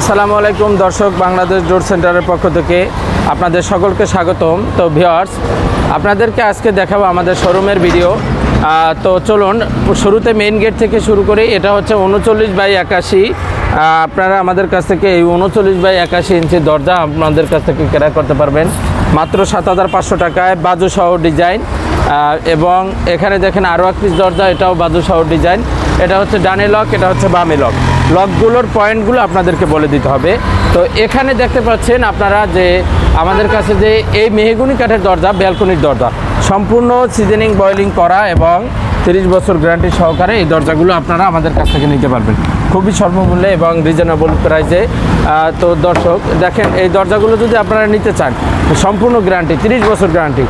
আসসালামু আলাইকুম, দর্শক বাংলাদেশ ডোর সেন্টারের পক্ষ থেকে আপনাদের সকলকে স্বাগতম। তো ভিওয়ার্স আপনাদেরকে আজকে দেখাবো আমাদের শোরুমের ভিডিও। তো চলুন, শুরুতে মেইন গেট থেকে শুরু করি। এটা হচ্ছে উনচল্লিশ বাই একাশি। আপনারা আমাদের কাছ থেকে এই উনচল্লিশ বাই একাশি ইঞ্চি দরজা আপনাদের কাছ থেকে ক্রয় করতে পারবেন। মাত্র সাত হাজার পাঁচশো টাকায় বাজু সহ ডিজাইন। এবং এখানে দেখেন আরও এক পিস দরজা, এটাও বাজু সহ ডিজাইন। এটা হচ্ছে ডানে লক এটা হচ্ছে বামে লক লকগুলোর পয়েন্টগুলো আপনাদেরকে বলে দিতে হবে। তো এখানে দেখতে পাচ্ছেন আপনারা যে আমাদের কাছে যে এই মেহেগুনি কাঠের দরজা, ব্যালকনির দরজা। সম্পূর্ণ সিজনিং বয়েলিং করা এবং তিরিশ বছর গ্যারান্টি সহকারে এই দরজাগুলো আপনারা আমাদের কাছ থেকে নিতে পারবেন। খুবই স্বল্পমূল্যে এবং রিজনেবল প্রাইসে তো দর্শক, দেখেন এই দরজাগুলো যদি আপনারা নিতে চান, সম্পূর্ণ গ্যারান্টি তিরিশ বছর গ্যারান্টি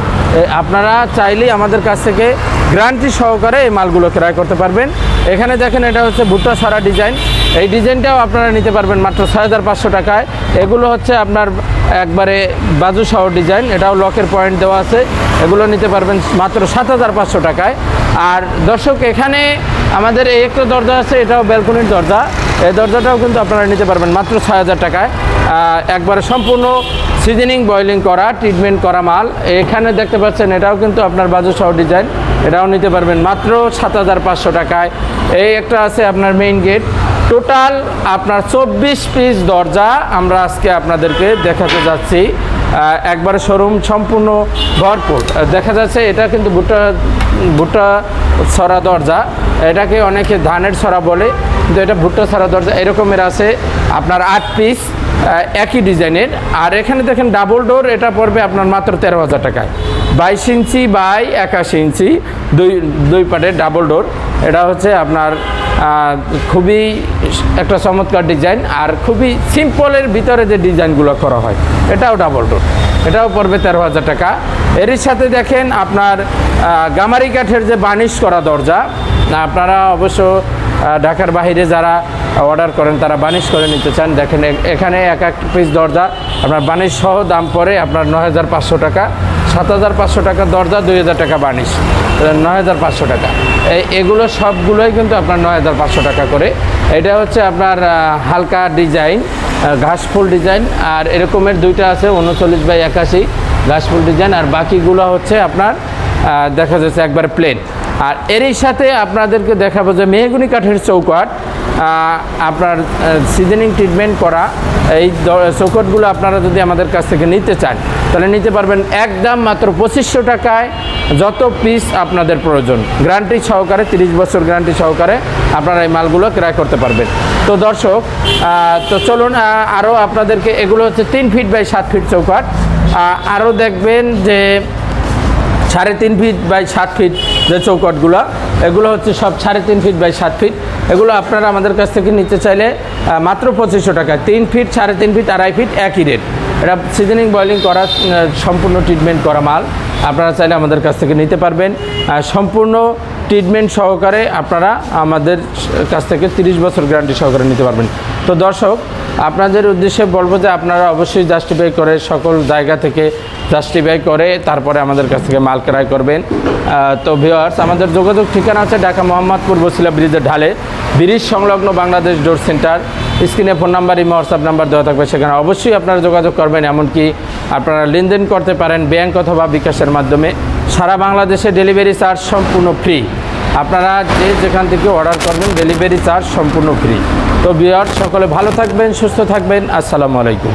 আপনারা চাইলেই আমাদের কাছ থেকে গ্যারান্টি সহকারে এই মালগুলো ক্রয় করতে পারবেন। এখানে দেখেন এটা হচ্ছে ভুট্টা সারা ডিজাইন এই ডিজাইনটাও আপনারা নিতে পারবেন মাত্র ছয় হাজার পাঁচশো টাকায়। এগুলো হচ্ছে আপনার একবারে বাজু সহ ডিজাইন, এটাও লকের পয়েন্ট দেওয়া আছে। এগুলো নিতে পারবেন মাত্র সাত হাজার পাঁচশো টাকায়। আর দর্শক, এখানে আমাদের এই একটা দরজা আছে, এটাও ব্যালকনির দরজা। এই দরজাটাও কিন্তু আপনারা নিতে পারবেন মাত্র ছয় হাজার টাকায় একবারে সম্পূর্ণ সিজনিং, বয়েলিং করা ট্রিটমেন্ট করা মাল। এখানে দেখতে পাচ্ছেন, এটাও কিন্তু আপনার বাজু সহ ডিজাইন। এটাও নিতে পারবেন মাত্র সাত হাজার পাঁচশো টাকায়। এই একটা আছে আপনার মেইন গেট টোটাল আপনার চব্বিশ পিস দরজা আমরা আজকে আপনাদেরকে দেখাতে যাচ্ছি। একবারে শোরুম সম্পূর্ণ ভরপুর। দেখা যাচ্ছে এটা কিন্তু ভুট্টা ভুট্টা ছড়া দরজা। এটাকে অনেকে ধানের ছড়া বলে, কিন্তু এটা ভুট্টা ছড়া দরজা। এরকমের আছে আপনার আট পিস একই ডিজাইনের। আর এখানে দেখেন ডাবল ডোর এটা পড়বে আপনার মাত্র তেরো হাজার টাকায়। বাইশ ইঞ্চি বাই একাশি ইঞ্চি, দুই দুই পাটের ডাবল ডোর এটা হচ্ছে আপনার খুবই একটা চমৎকার ডিজাইন আর খুবই সিম্পলের ভিতরে যে ডিজাইনগুলো করা হয়, এটাও ডাবল ডোর এটাও পড়বে তেরো হাজার টাকা। এরই সাথে দেখেন আপনার গামারি কাঠের যে বানিশ করা দরজা, আপনারা অবশ্য ঢাকার বাইরে যারা অর্ডার করেন, তারা বানিশ করে নিতে চান। দেখেন এখানে এক এক পিস দরজা, আপনার বানিশ সহ দাম পড়ে আপনার নয় হাজার পাঁচশো টাকা। সাত হাজার পাঁচশো টাকা দরজা, দুই হাজার টাকা বানিশ। নয় হাজার পাঁচশো টাকা। এগুলো সবগুলোই কিন্তু আপনার নয় হাজার পাঁচশো টাকা করে। এটা হচ্ছে আপনার হালকা ডিজাইন ঘাসফুল ডিজাইন, আর এরকমের দুইটা আছে, উনচল্লিশ বাই একাশি ঘাসফুল ডিজাইন, আর বাকিগুলো হচ্ছে আপনার দেখা যাচ্ছে একবার প্লেন আর এরই সাথে আপনাদেরকে দেখাবো যে মেহগুনি কাঠের চৌকাট আপনার সিজনিং ট্রিটমেন্ট করা, এই চৌকটগুলো আপনারা যদি আমাদের কাছ থেকে নিতে চান, তাহলে নিতে পারবেন একদম মাত্র পঁচিশশো টাকায় যত পিস আপনাদের প্রয়োজন। গ্যারান্টি সহকারে, তিরিশ বছর গ্যারান্টি সহকারে আপনারা এই মালগুলো ক্রয় করতে পারবেন। তো দর্শক তো চলুন আরও আপনাদেরকে, এগুলো হচ্ছে তিন ফিট বাই সাত ফিট চৌকাট আরও দেখবেন যে সাড়ে তিন ফিট বাই সাত ফিট যে চৌকটগুলো এগুলো হচ্ছে সব সাড়ে তিন ফিট বাই সাত ফিট এগুলো আপনারা আমাদের কাছ থেকে নিতে চাইলে মাত্র পঁচিশশো টাকা। তিন ফিট সাড়ে তিন ফিট আড়াই ফিট একই রেট এটা সিজনিং বয়লিং করা সম্পূর্ণ ট্রিটমেন্ট করা মাল। আপনারা চাইলে আমাদের কাছ থেকে নিতে পারবেন। সম্পূর্ণ ট্রিটমেন্ট সহকারে আপনারা আমাদের কাছ থেকে তিরিশ বছর গ্যারান্টি সহকারে নিতে পারবেন। তো দর্শক, আপনাদের উদ্দেশ্যে বলব যে আপনারা অবশ্যই জাস্টিফাই করে সকল জায়গা থেকে জাস্টিফাই করে তারপরে আমাদের কাছ থেকে মাল ক্রয় করবেন। তো ভিওয়ার্স আমাদের যোগাযোগ ঠিকানা আছে ঢাকা মোহাম্মদপুর বসিলা ব্রিজের ঢালে। ব্রিজ সংলগ্ন বাংলাদেশ ডোর সেন্টার। স্ক্রিনে phone number, imo, WhatsApp number দেওয়া থাকবে সেখানে অবশ্যই আপনারা যোগাযোগ করবেন। এমনকি আপনারা লেনদেন করতে পারেন ব্যাংক অথবা বিকাশের মাধ্যমে। সারা বাংলাদেশে ডেলিভারি চার্জ সম্পূর্ণ ফ্রি আপনারা যে যেখান থেকে অর্ডার করবেন ডেলিভারি চার্জ সম্পূর্ণ ফ্রি তো বিয়ার সকলে ভালো থাকবেন, সুস্থ থাকবেন, আসসালামু আলাইকুম।